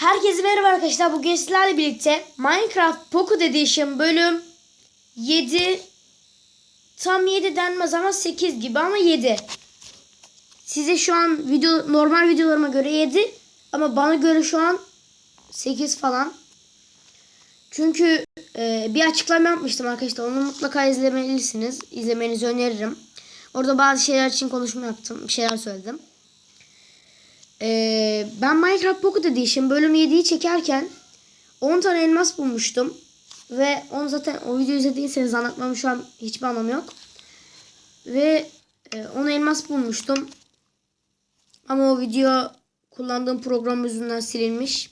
Herkese merhaba arkadaşlar. Bugün sizlerle birlikte Minecraft Pocket Edition bölüm 7 tam 7 denmez ama 8 gibi ama 7. Size şu an video normal videolarıma göre 7 ama bana göre şu an 8 falan. Çünkü e, bir açıklama yapmıştım arkadaşlar. Onu mutlaka izlemelisiniz. İzlemenizi öneririm. Orada bazı şeyler için konuşma yaptım. Bir şeyler söyledim. Ee, ben Minecraft Pocket Edition bölüm 7'yi çekerken 10 tane elmas bulmuştum. Ve onu zaten o videoyu izlediyseniz anlatmam şu an hiçbir anlamı yok. Ve e, 10 elmas bulmuştum. Ama o video kullandığım program yüzünden silinmiş.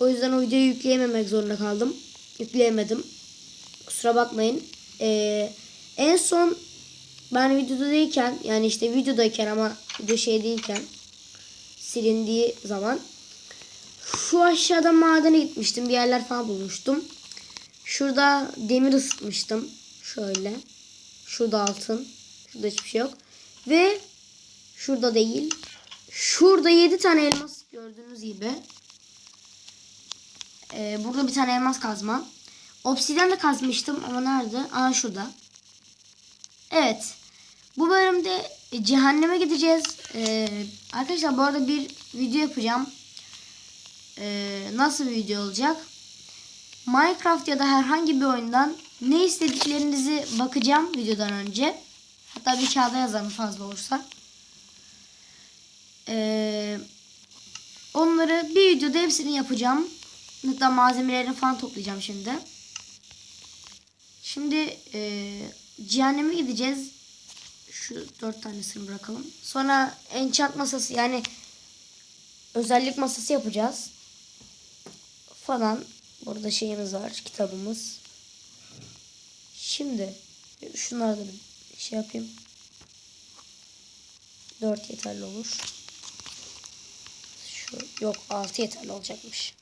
O yüzden o videoyu yükleyememek zorunda kaldım. Yükleyemedim. Kusura bakmayın. Ee, en son ben videodayken yani işte videodayken ama video şey değilken silindiği zaman şu aşağıda madene gitmiştim. Bir yerler falan bulmuştum. Şurada demir ısıtmıştım. Şöyle. Şurada altın. Şurada hiçbir şey yok. Ve şurada değil. Şurada 7 tane elmas gördüğünüz gibi. Ee, burada bir tane elmas kazma. Obsidyen de kazmıştım ama nerede? Aa şurada. Evet. Bu bölümde cehenneme gideceğiz. Ee, arkadaşlar bu arada bir video yapacağım. Ee, nasıl bir video olacak? Minecraft ya da herhangi bir oyundan ne istediklerinizi bakacağım videodan önce. Hatta bir kağıda yazarım fazla olursa. Ee, onları bir videoda hepsini yapacağım. Hatta malzemelerini falan toplayacağım şimdi. Şimdi e, cehenneme gideceğiz. Şu dört tanesini bırakalım. Sonra enchant masası yani özellik masası yapacağız. Falan. Burada şeyimiz var. Kitabımız. Şimdi şunları bir şey yapayım. Dört yeterli olur. Şu yok altı yeterli olacakmış.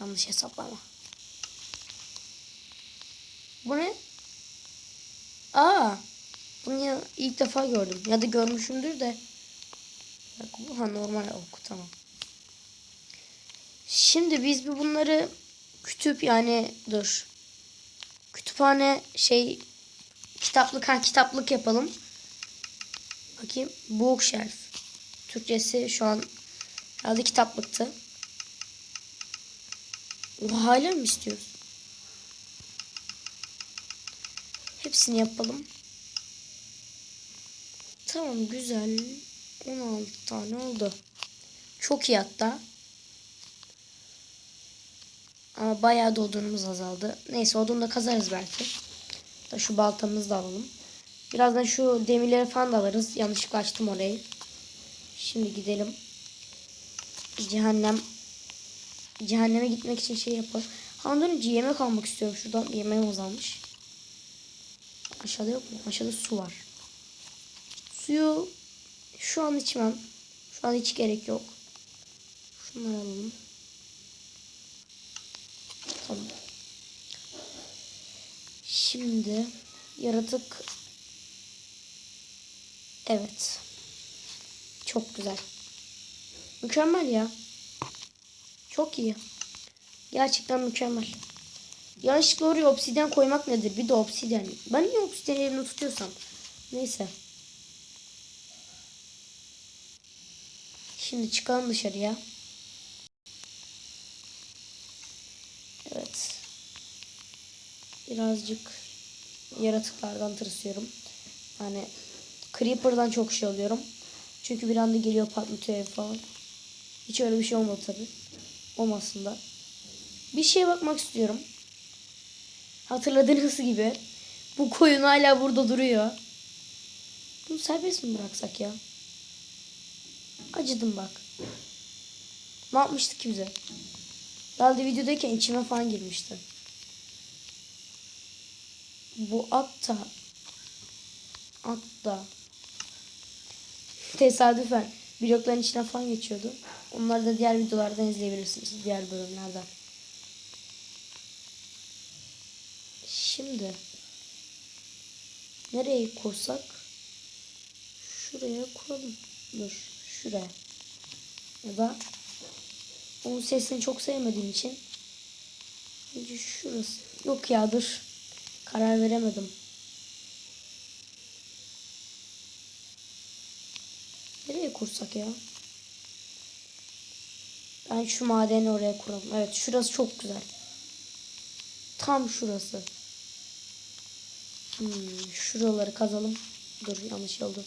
Yanlış hesaplama. Bu ne? Aa. Bunu ya, ilk defa gördüm. Ya da görmüşümdür de. Ha normal oku tamam. Şimdi biz bir bunları kütüp yani dur. Kütüphane şey kitaplık ha kitaplık yapalım. Bakayım. Bookshelf. Türkçesi şu an herhalde kitaplıktı. Hala mı istiyoruz? Hepsini yapalım. Tamam güzel. 16 tane oldu. Çok iyi hatta. Ama bayağı da odunumuz azaldı. Neyse odun da kazarız belki. Da şu baltamızı da alalım. Birazdan şu demirleri falan da alırız. Yanlışlıkla açtım orayı. Şimdi gidelim. Cehennem. Cehenneme gitmek için şey yapalım. Handan önce yemek almak istiyorum. Şuradan yemeğim azalmış. Aşağıda yok mu? Aşağıda su var. Suyu şu an içmem. Şu an hiç gerek yok. Şunları alalım. Tamam. Şimdi yaratık Evet. Çok güzel. Mükemmel ya. Çok iyi. Gerçekten mükemmel. Yanlışlıkla oraya obsidyen koymak nedir? Bir de obsidyen. Ben niye obsidyen elimde tutuyorsam? Neyse. Şimdi çıkalım dışarıya. Evet. Birazcık yaratıklardan tırsıyorum. Yani Creeper'dan çok şey oluyorum. Çünkü bir anda geliyor patlatıyor ev falan. Hiç öyle bir şey olmadı tabi. Olmasın da. Bir şeye bakmak istiyorum. Hatırladığınız gibi. Bu koyun hala burada duruyor. Bunu serbest mi bıraksak ya? Acıdım bak. Ne yapmıştık ki bize? Herhalde videodayken içime falan girmişti. Bu at da at da tesadüfen blokların içine falan geçiyordu. Onları da diğer videolardan izleyebilirsiniz. Diğer bölümlerden. Şimdi nereye kursak? Şuraya kuralım. Dur. Şuraya. Ya da onun sesini çok sevmediğim için Bence şurası. Yok ya dur. Karar veremedim. Nereye kursak ya? Ben şu madeni oraya kuralım. Evet şurası çok güzel. Tam şurası. Hmm, şuraları kazalım. Dur yanlış oldu.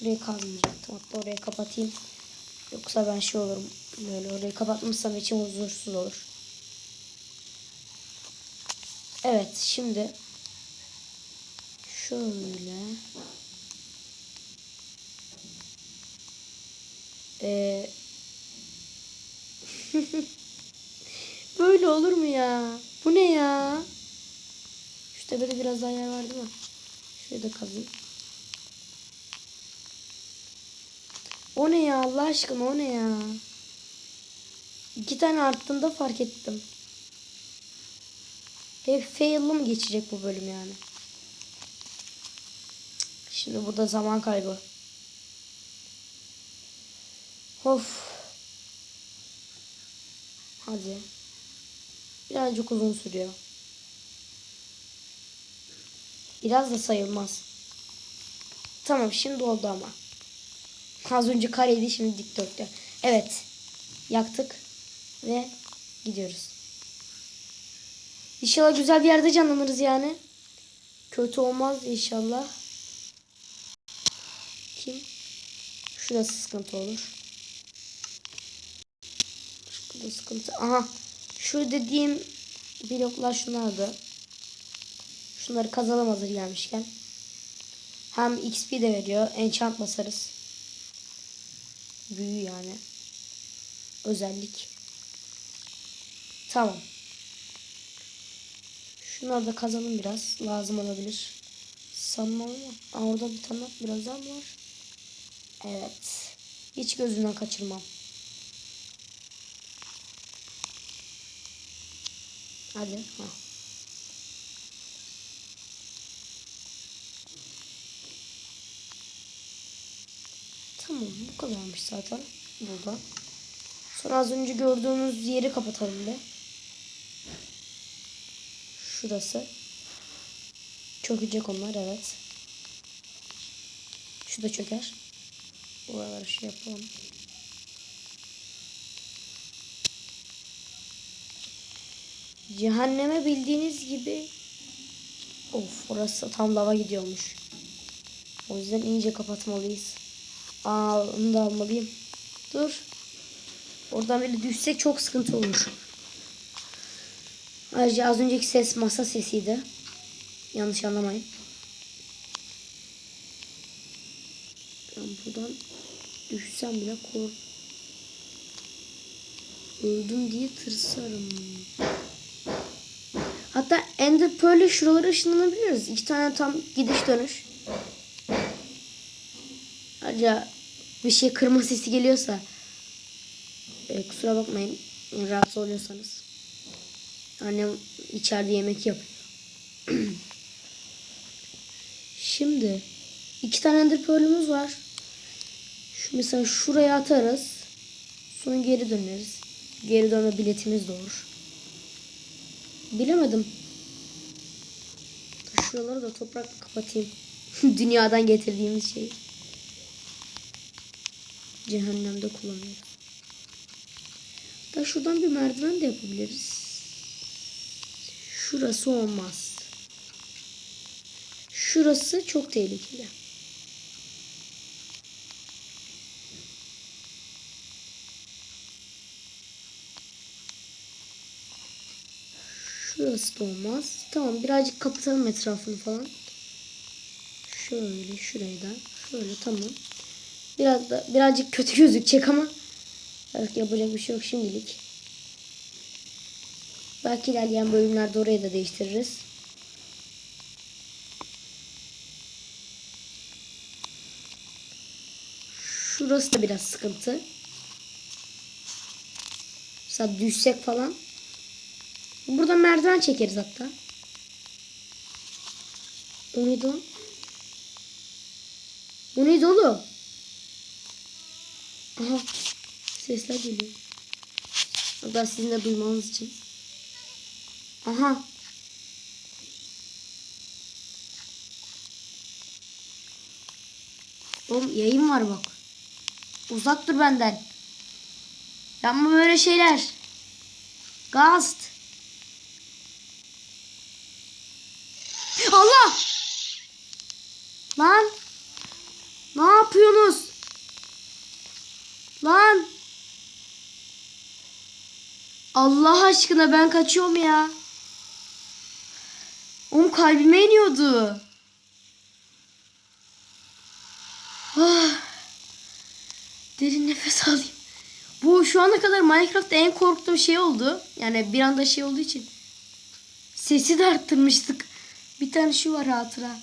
Burayı kazmayacaktım. Hatta orayı kapatayım. Yoksa ben şey olurum. Böyle orayı kapatmışsam içim huzursuz olur. Evet şimdi şöyle ee, böyle olur mu ya? Bu ne ya? Şu tepede biraz daha yer var değil mi? Şurayı da kazayım. O ne ya Allah aşkına o ne ya? İki tane arttığında fark ettim. Hep fail'lı mı geçecek bu bölüm yani? Şimdi burada zaman kaybı. Of. Hadi. Birazcık uzun sürüyor. Biraz da sayılmaz. Tamam şimdi oldu ama. Az önce kareydi şimdi dikdörtgen. Evet. Yaktık. Ve gidiyoruz. İnşallah güzel bir yerde canlanırız yani. Kötü olmaz inşallah. Kim? Şurası sıkıntı olur. Şurada sıkıntı. Aha. Şu dediğim bloklar şunlardı. Şunları kazalım hazır gelmişken. Hem XP de veriyor. Enchant basarız. Büyü yani. Özellik. Tamam. Şunları da kazalım biraz. Lazım olabilir. Sanmam ama. Aa, orada bir tane biraz daha mı var? Evet. Hiç gözünden kaçırmam. Hadi. Ha. Tamam bu kadarmış zaten burada. Sonra az önce gördüğümüz yeri kapatalım da. Şurası. Çökecek onlar evet. Şu da çöker. Buraları şey yapalım. Cehenneme bildiğiniz gibi Of orası tam lava gidiyormuş. O yüzden iyice kapatmalıyız. Aa onu da almalıyım. Dur. Oradan böyle düşsek çok sıkıntı olur. Ayrıca az önceki ses masa sesiydi. Yanlış anlamayın. Ben buradan düşsem bile kork. Öldüm diye tırsarım. Hatta Ender Pearl'e şuralara ışınlanabiliriz. İki tane tam gidiş dönüş. Ayrıca bir şey kırma sesi geliyorsa e, kusura bakmayın rahatsız oluyorsanız. Annem içeride yemek yapıyor. Şimdi iki tane ender pearl'ümüz var. Şu mesela şuraya atarız. Sonra geri döneriz. Geri dönme biletimiz de olur. Bilemedim. Şuraları da toprakla kapatayım. Dünyadan getirdiğimiz şeyi. Cehennemde kullanıyoruz. Da şuradan bir merdiven de yapabiliriz. Şurası olmaz. Şurası çok tehlikeli. Şurası da olmaz. Tamam birazcık kapatalım etrafını falan. Şöyle şurayı da. Şöyle tamam. Biraz da birazcık kötü gözükecek ama belki yapacak bir şey yok şimdilik. Belki ilerleyen bölümlerde orayı da değiştiririz. Şurası da biraz sıkıntı. Mesela düşsek falan. Buradan merdiven çekeriz hatta. O neydi lan? O neydi oğlum? Aha. Sesler geliyor. Hatta sizin de duymanız için. Aha. Oğlum yayın var bak. Uzak dur benden. Yapma böyle şeyler. Gast. Allah! Lan! Ne yapıyorsunuz? Lan! Allah aşkına ben kaçıyorum ya. Oğlum kalbime iniyordu. Ah. Derin nefes alayım. Bu şu ana kadar Minecraft'ta en korktuğum şey oldu. Yani bir anda şey olduğu için. Sesi de arttırmıştık. Bir tane şu var hatıra.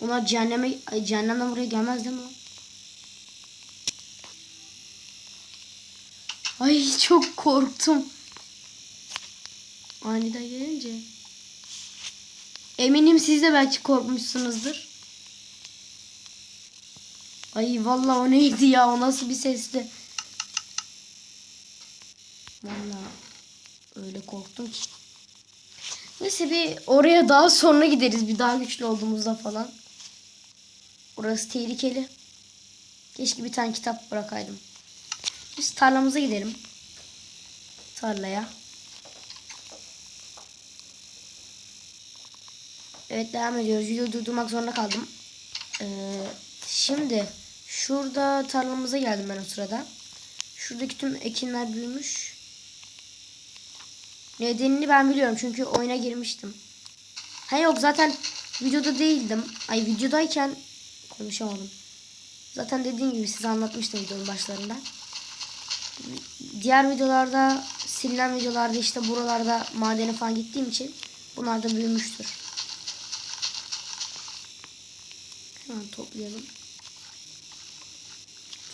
Onlar cehenneme, cehennemden buraya gelmez değil mi? Ay çok korktum. Aniden gelince. Eminim siz de belki korkmuşsunuzdur. Ay vallahi o neydi ya? O nasıl bir sesti? Vallahi öyle korktum ki. Neyse bir oraya daha sonra gideriz. Bir daha güçlü olduğumuzda falan. Orası tehlikeli. Keşke bir tane kitap bırakaydım. Biz tarlamıza gidelim. Tarlaya. Evet devam ediyoruz. Videoyu durdurmak zorunda kaldım. Ee, şimdi şurada tarlamıza geldim ben o sırada. Şuradaki tüm ekinler büyümüş. Nedenini ben biliyorum çünkü oyuna girmiştim. Ha yok zaten videoda değildim. Ay videodayken konuşamadım. Zaten dediğim gibi size anlatmıştım videonun başlarında. Diğer videolarda silinen videolarda işte buralarda madene falan gittiğim için bunlar da büyümüştür. Hemen toplayalım.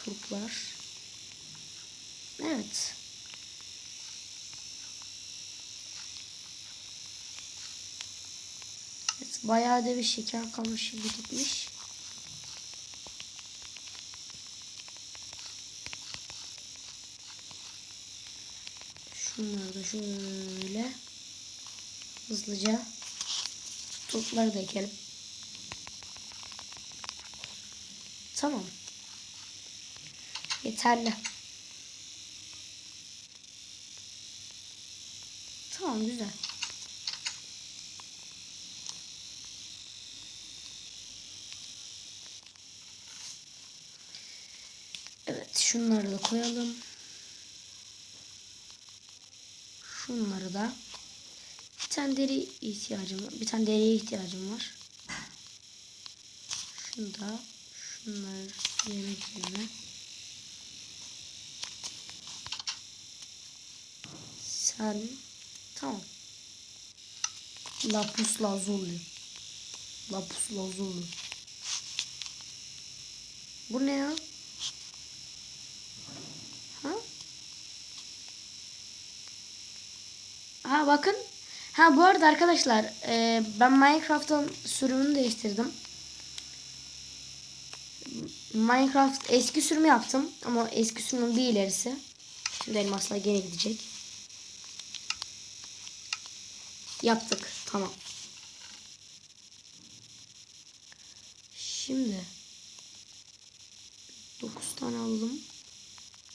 Turplar. Evet. Bayağı da bir şeker kamış gibi gitmiş. Şunları da şöyle hızlıca topları da ekelim. Tamam. Yeterli. Tamam güzel. Evet şunları da koyalım. Şunları da. Bir tane deri ihtiyacım var. Bir tane deriye ihtiyacım var. Şunu da. Şunları yemek yerine. Sen. Tamam. Lapus lazuli. Lapus lazuli. Bu ne ya? Bakın. Ha bu arada arkadaşlar e, ben Minecraft'ın sürümünü değiştirdim. Minecraft eski sürümü yaptım ama eski sürümün bir ilerisi. Şimdi elmaslar gene gidecek. Yaptık. Tamam. Şimdi 9 tane alalım.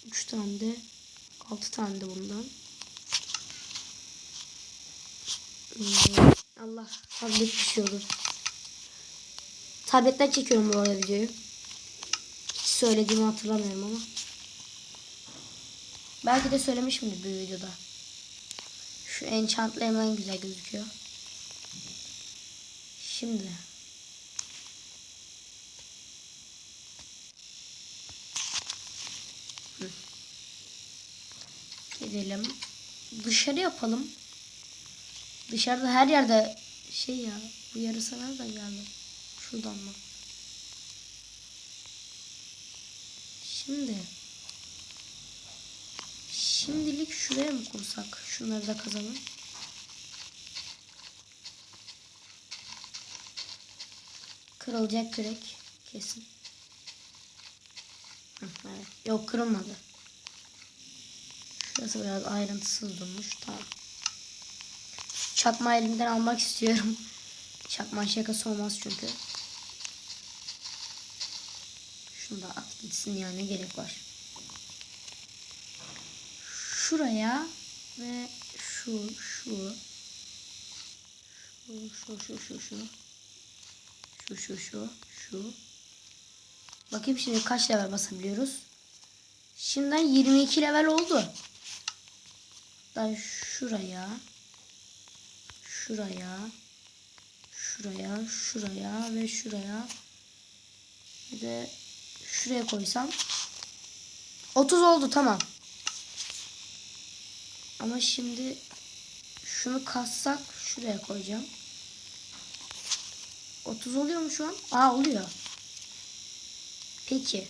3 tane de 6 tane de bundan. Hmm, Allah tablet düşüyordu. Tabletten çekiyorum bu arada videoyu. Hiç söylediğimi hatırlamıyorum ama. Belki de söylemişimdir bir videoda. Şu enchantlı hemen güzel gözüküyor. Şimdi. Hı. Gidelim. Dışarı yapalım. Dışarıda her yerde şey ya. Bu yarısı nereden geldi? Şuradan mı? Şimdi. Şimdilik şuraya mı kursak? Şunları da kazalım. Kırılacak direkt. Kesin. Evet. Yok kırılmadı. Şurası biraz ayrıntısız durmuş. Tamam. Çakma elimden almak istiyorum. Çakma şakası olmaz çünkü. Şunu da at gitsin ya ne gerek var. Şuraya ve şu şu şu şu şu şu şu şu şu şu Bakayım şimdi kaç level basabiliyoruz. Şimdiden 22 level oldu. Da şuraya şuraya şuraya şuraya ve şuraya bir de şuraya koysam 30 oldu tamam. Ama şimdi şunu kassak şuraya koyacağım. 30 oluyor mu şu an? Aa oluyor. Peki.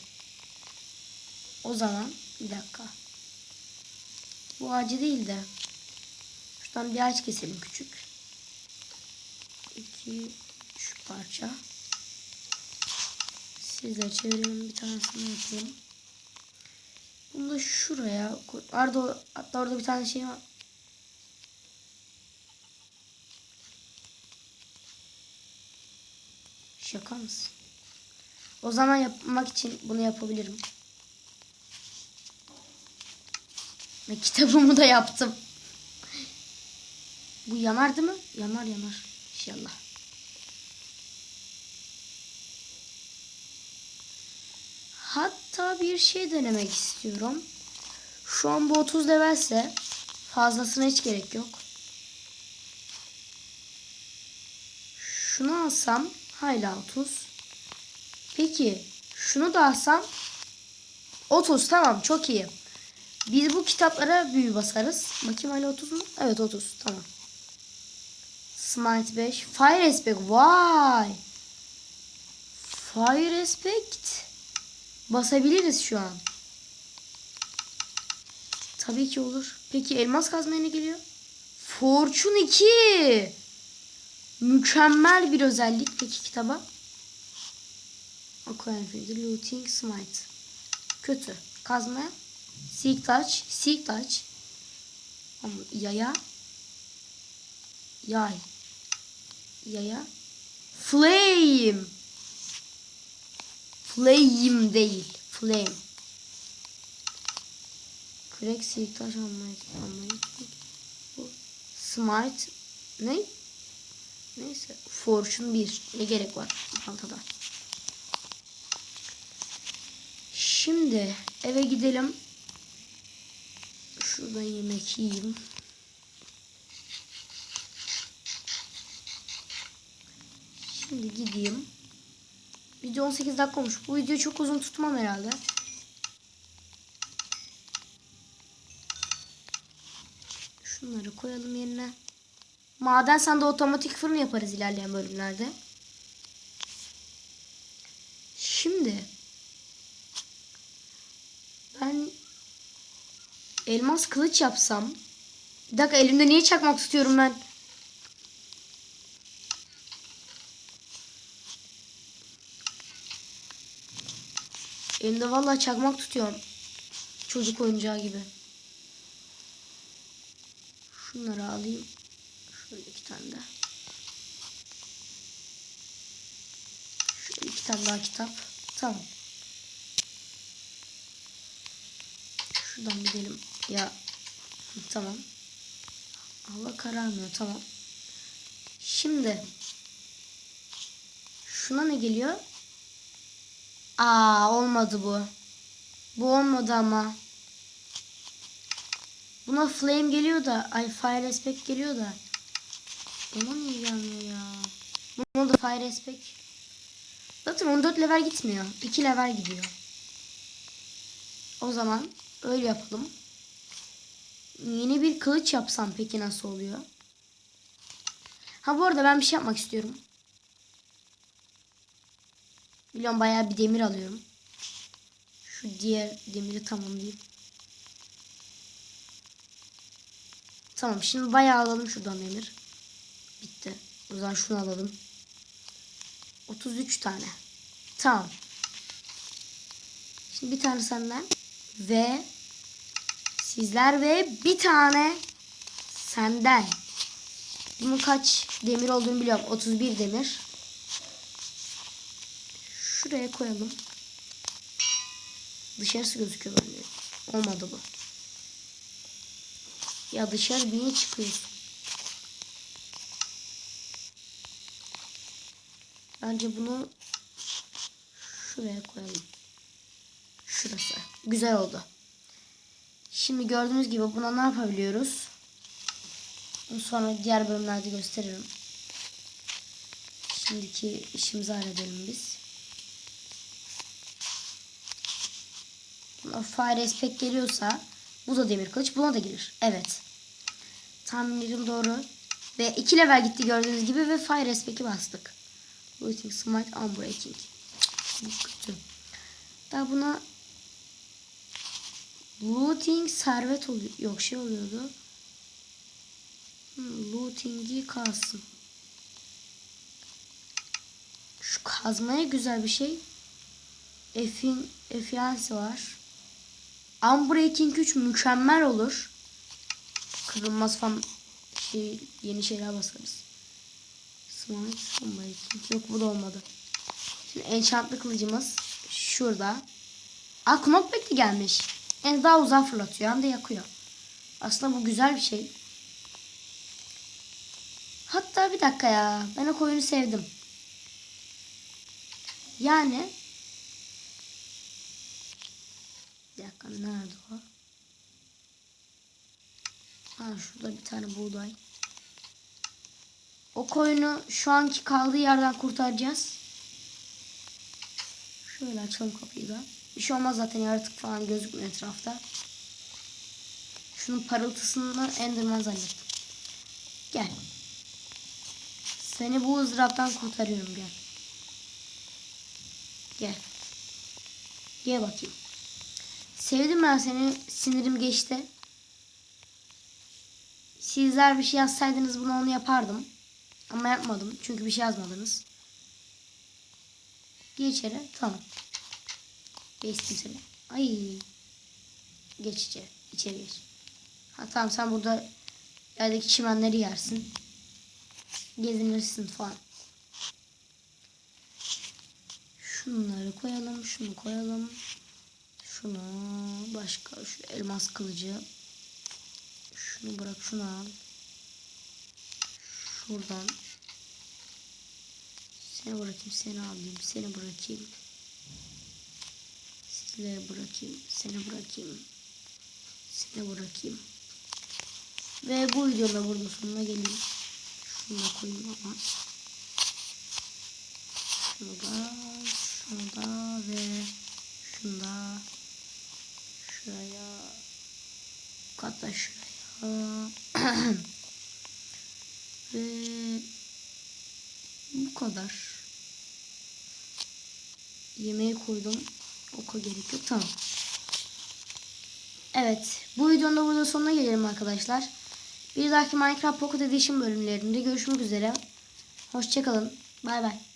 O zaman bir dakika. Bu ağacı değil de şuradan bir ağaç keselim küçük. 2 3 parça. Sizle çevirelim bir tanesini yapayım. Bunu da şuraya koy. Arda, hatta orada bir tane şey var. Şaka mısın? O zaman yapmak için bunu yapabilirim. Ve kitabımı da yaptım. Bu yanar değil mi? Yanar yanar. İnşallah. Hatta bir şey denemek istiyorum. Şu an bu 30 levelse fazlasına hiç gerek yok. Şunu alsam hala 30. Peki şunu da alsam 30 tamam çok iyi. Biz bu kitaplara büyü basarız. Bakayım hala 30 mu? Evet 30 tamam. Smite 5. Fire Respect. Vay. Fire Respect. Basabiliriz şu an. Tabii ki olur. Peki elmas kazmaya ne geliyor? Fortune 2. Mükemmel bir özellik. Peki kitaba? Aquarium Looting, Smite. Kötü. Kazmaya. Seek Touch. Seek Touch. Yaya. Yay. Yaya. Flame. Flame değil. Flame. Seek Touch almayı. almayı. Bu. Smite. Ne? Neyse. Fortune 1. Ne gerek var? Baltada. Şimdi eve gidelim. Şurada yemek yiyeyim. Şimdi gideyim. Video 18 dakika olmuş. Bu videoyu çok uzun tutmam herhalde. Şunları koyalım yerine. Maden sanda otomatik fırın yaparız ilerleyen bölümlerde. Şimdi ben elmas kılıç yapsam. Bir dakika elimde niye çakmak tutuyorum ben? Elimde vallahi çakmak tutuyorum. Çocuk oyuncağı gibi. Şunları alayım. Şöyle iki tane de. Şöyle iki tane daha kitap. Tamam. Şuradan gidelim. Ya tamam. Hava kararmıyor tamam. Şimdi şuna ne geliyor? Aa olmadı bu. Bu olmadı ama. Buna flame geliyor da ay fire aspect geliyor da. Buna niye gelmiyor ya? Buna da fire aspect. Zaten 14 level gitmiyor. 2 level gidiyor. O zaman öyle yapalım. Yeni bir kılıç yapsam peki nasıl oluyor? Ha bu arada ben bir şey yapmak istiyorum. Biliyorum bayağı bir demir alıyorum. Şu diğer demiri tamamlayayım. Tamam şimdi bayağı alalım şuradan demir. Bitti. O zaman şunu alalım. 33 tane. Tamam. Şimdi bir tane senden ve sizler ve bir tane senden. Bunun kaç demir olduğunu biliyorum. 31 demir. Şuraya koyalım. Dışarısı gözüküyor bende. Olmadı bu. Ya dışarı niye çıkıyorsun? Bence bunu şuraya koyalım. Şurası. Güzel oldu. Şimdi gördüğünüz gibi buna ne yapabiliyoruz? Sonra diğer bölümlerde gösteririm. Şimdiki işimizi halledelim biz. Fire aspect geliyorsa bu da demir kılıç buna da gelir. Evet. Tahminlerim doğru. Ve 2 level gitti gördüğünüz gibi ve fire aspect'i bastık. Looting, smite, unbreaking. Bu kötü. Daha buna looting servet oluyor. Yok şey oluyordu. Hmm, looting'i kalsın. Şu kazmaya güzel bir şey. Efin, effiansi var. Unbreaking 3 mükemmel olur. Kırılmaz falan şey, yeni şeyler basarız. Smite, unbreaking. Yok bu da olmadı. Şimdi enchantlı kılıcımız şurada. Aa knockback de gelmiş. Yani daha uzağa fırlatıyor hem de yakıyor. Aslında bu güzel bir şey. Hatta bir dakika ya. Ben o koyunu sevdim. Yani bir dakika nerede o? Ha şurada bir tane buğday. O koyunu şu anki kaldığı yerden kurtaracağız. Şöyle açalım kapıyı da. Bir şey olmaz zaten yaratık falan gözükmüyor etrafta. Şunun parıltısını Enderman zannettim. Gel. Seni bu ızdıraptan kurtarıyorum gel. Gel. Gel bakayım. Sevdim ben seni. Sinirim geçti. Sizler bir şey yazsaydınız bunu onu yapardım. Ama yapmadım. Çünkü bir şey yazmadınız. Geç içeri. Tamam. Geçtim seni. Ay. Geç içeri. İçeri geç. Ha tamam sen burada yerdeki çimenleri yersin. Gezinirsin falan. Şunları koyalım. Şunu koyalım. Şunu başka şu elmas kılıcı. Şunu bırak şunu al. Şuradan. Seni bırakayım seni alayım. Seni bırakayım. Sizleri bırakayım. Seni bırakayım. Seni bırakayım. Ve bu videoda burada sonuna geleyim. Şunu da koyayım ama. Şunu da, şunu da ve şunu da şuraya. Hatta şuraya. Ve bu kadar. Yemeği koydum. Oka gerek yok tamam. Evet. Bu videonun da burada sonuna gelelim arkadaşlar. Bir dahaki Minecraft Pocket Edition bölümlerinde görüşmek üzere. Hoşçakalın bay bay